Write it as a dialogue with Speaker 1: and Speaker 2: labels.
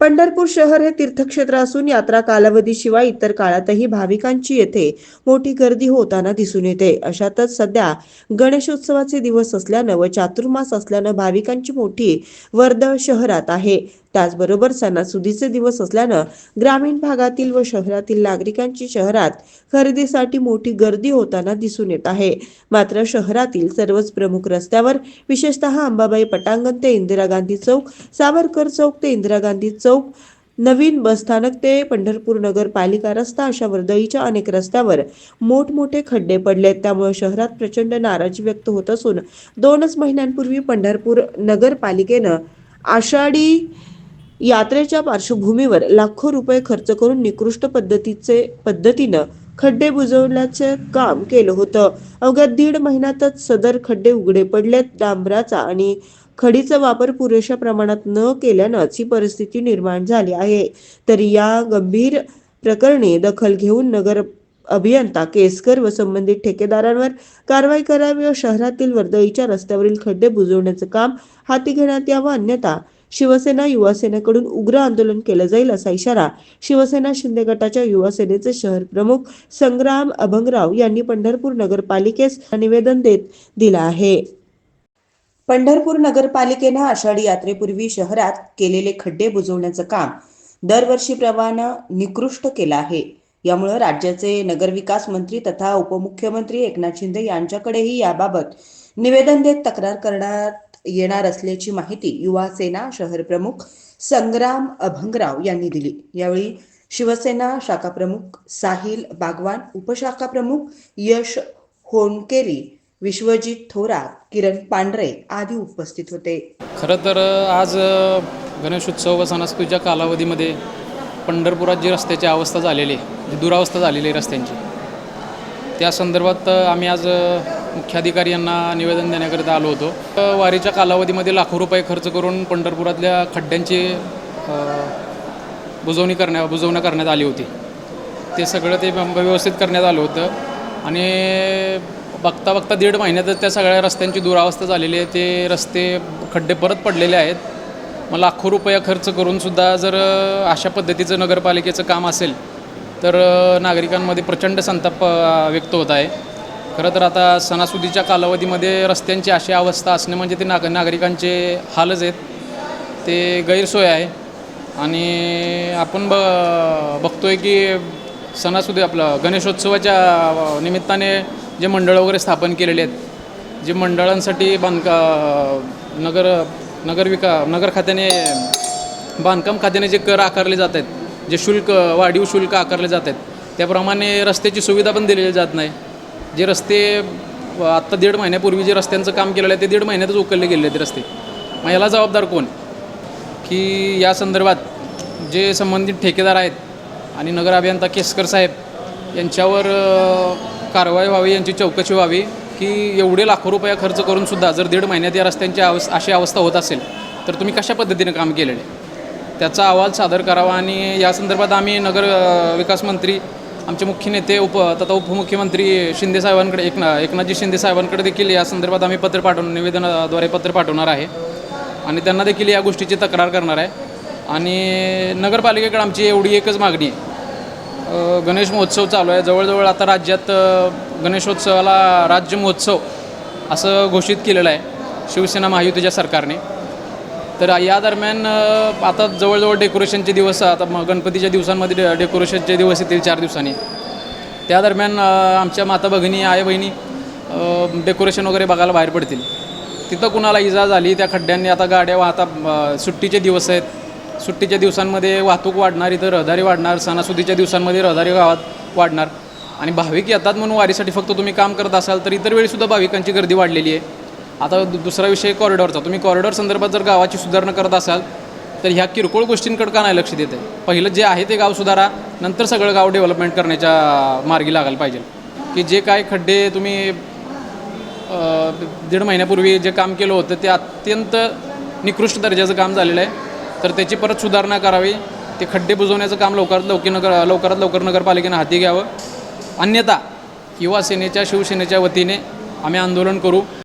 Speaker 1: पंढरपूर शहर हे तीर्थक्षेत्र असून यात्रा कालावधीशिवाय इतर काळातही भाविकांची येथे मोठी गर्दी होताना दिसून येते. अशातच सध्या गणेशोत्सवाचे दिवस असल्यानं व चातुर्मास असल्यानं भाविकांची मोठी वर्दळ शहरात आहे. त्याचबरोबर सणासुदीचे दिवस असल्यानं ग्रामीण भागातील व शहरातील नागरिकांची शहरात खरेदीसाठी मोठी गर्दी होताना दिसून येत आहे. मात्र शहरातील सर्वच प्रमुख रस्त्यावर विशेषतः अंबाबाई पटांगण ते इंदिरा गांधी चौक सावरकर चौक ते इंदिरा गांधी चौक नवीन बसस्थानक ते पंढरपूर नगरपालिका रस्ता अशा वर्दळीच्या अनेक रस्त्यावर मोठमोठे खड्डे पडलेत. त्यामुळे शहरात प्रचंड नाराजी व्यक्त होत असून दोनच महिन्यांपूर्वी पंढरपूर नगरपालिकेनं आषाढी यात्रेच्या पार्श्वभूमीवर लाखो रुपये खर्च करून निकृष्ट पद्धतीचे पद्धतीनं खड्डे बुजवण्याचे काम केलं होतं. अवघ्या दीड महिन्यातच सदर खड्डे उघडे पडलेत. डांबराचा आणि खडीचा वापर पुरेशा प्रमाणात न केल्यानंच ही परिस्थिती निर्माण झाली आहे. तरी या गंभीर प्रकरणी दखल घेऊन नगर अभियंता केसकर व संबंधित ठेकेदारांवर कारवाई करावी व शहरातील वर्दळीच्या रस्त्यावरील खड्डे बुजवण्याचं काम हाती घेण्यात यावं अन्यथा शिवसेना युवासेनेकडून उग्र आंदोलन केलं जाईल असा इशारा शिवसेना शिंदे गटाच्या युवासेनेचे शहर प्रमुख संग्राम अभंगराव यांनी पंढरपूर नगरपालिकेस निवेदन देत दिला आहे. पंढरपूर नगरपालिकेनं आषाढी यात्रेपूर्वी शहरात केलेले खड्डे बुजवण्याचं काम दरवर्षीप्रमाणे निकृष्ट केलं आहे. यामुळे राज्याचे नगरविकास मंत्री तथा उपमुख्यमंत्री एकनाथ शिंदे यांच्याकडेही याबाबत निवेदन देत तक्रार करण्यात येणार असल्याची माहिती युवा सेना शहर प्रमुख संग्राम अभंगराव यांनी दिली. यावेळी शिवसेना शाखा प्रमुख साहिल बागवान उपशाखा प्रमुख यश होनकेरी विश्वजित थोरात किरण पांढरे आदी उपस्थित होते.
Speaker 2: खरं तर आज गणेशोत्सव व सणासुदीच्या कालावधीमध्ये पंढरपुरात जी रस्त्याची अवस्था झालेली आहे जी दुरावस्था झालेली आहे रस्त्यांची त्या संदर्भात आम्ही आज मुख्याधिकारी यांना निवेदन देण्याकरिता आलो होतो. वारीच्या कालावधीमध्ये लाखो रुपये खर्च करून पंढरपुरातल्या खड्ड्यांची बुजवणी करण्या बुजवणं करण्यात आली होती. ते सगळं ते व्यवस्थित करण्यात आलं होतं. आणि बघता बघता दीड महिन्यातच त्या सगळ्या रस्त्यांची दुरावस्था झालेली आहे. ते रस्ते खड्डे परत पडलेले आहेत. मग लाखो रुपये खर्च करूनसुद्धा जर अशा पद्धतीचं नगरपालिकेचं काम असेल तर नागरिकांमध्ये प्रचंड संताप व्यक्त होत आहे. खरं तर आता सणासुदीच्या कालावधीमध्ये रस्त्यांची अशी अवस्था असणे म्हणजे ते नाग नागरिकांचे हालच आहेत. ते गैरसोय आहे. आणि आपण ब बघतोय की सणासुदी आपलं गणेशोत्सवाच्या निमित्ताने जे मंडळ वगैरे स्थापन केलेले आहेत जे मंडळांसाठी बांधका नगर नगरविका नगर खात्याने बांधकाम खात्याने जे कर आकारले जात आहेत जे शुल्क वाढीव शुल्क आकारले जात आहेत त्याप्रमाणे रस्त्याची सुविधा पण दिलेली जात नाही. जे रस्ते आत्ता दीड महिन्यापूर्वी जे रस्त्यांचं काम केलेलं आहे ते दीड महिन्यातच उकलले गेले आहेत रस्ते. मग याला जबाबदार कोण? की या संदर्भात जे संबंधित ठेकेदार आहेत आणि नगर अभियंता केसकर साहेब यांच्यावर कारवाई व्हावी यांची चौकशी व्हावी की एवढे लाखो रुपया खर्च करूनसुद्धा जर दीड महिन्यात या रस्त्यांची अवस् अशी अवस्था होत असेल तर तुम्ही कशा पद्धतीने काम केलेलं? आहे त्याचा अहवाल सादर करावा आणि या संदर्भात आम्ही नगर विकास मंत्री आमचे मुख्य नेते उप तथा उपमुख्यमंत्री शिंदे साहेबांकडे एकना एकनाथजी शिंदे साहेबांकडे देखील या संदर्भात आम्ही पत्र पाठवून निवेदनाद्वारे पत्र पाठवणार आहे. आणि त्यांना देखील या गोष्टीची तक्रार करणार आहे. आणि नगरपालिकेकडे आमची एवढी एकच मागणी आहे. गणेश महोत्सव चालू आहे. जवळजवळ आता राज्यात गणेशोत्सवाला राज्य महोत्सव असं घोषित केलेलं आहे शिवसेना महायुतीच्या सरकारने. तर या दरम्यान आता जवळजवळ डेकोरेशनचे दिवस आता म- गणपतीच्या दिवसांमध्ये डे डेकोरेशनचे दिवस येतील चार दिवसांनी. त्या दरम्यान आमच्या माता भगिनी आई बहिणी डेकोरेशन वगैरे बघायला बाहेर पडतील. तिथं कुणाला इजा झाली त्या खड्ड्यांनी आता गाड्या वाहता सुट्टीचे दिवस आहेत. सुट्टीच्या दिवसांमध्ये वाहतूक वाढणार इथं रहदारी वाढणार सणासुदीच्या दिवसांमध्ये रहदारी गावात वाढणार. आणि भाविक येतात म्हणून वारीसाठी फक्त तुम्ही काम करत असाल तर इतर वेळीसुद्धा भाविकांची गर्दी वाढलेली आहे. आता दुसरा विषय कॉरिडॉरचा तुम्ही कॉरिडॉर संदर्भात जर गावाची सुधारणा करत असाल तर ह्या किरकोळ गोष्टींकडे का नाही लक्ष देत आहे? पहिलं जे आहे ते गाव सुधारा नंतर सगळं गाव डेव्हलपमेंट करण्याच्या मार्गी लागायला पाहिजे. की जे काय खड्डे तुम्ही दीड महिन्यापूर्वी जे काम केलं होतं ते अत्यंत निकृष्ट दर्जाचं काम झालेलं आहे. तर त्याची परत सुधारणा करावी. ते खड्डे बुजवण्याचं काम लवकरात लवकर नगर लवकरात लवकर नगरपालिकेनं हाती घ्यावं. अन्यथा युवा सेनेच्या शिवसेनेच्या वतीने आम्ही आंदोलन करू.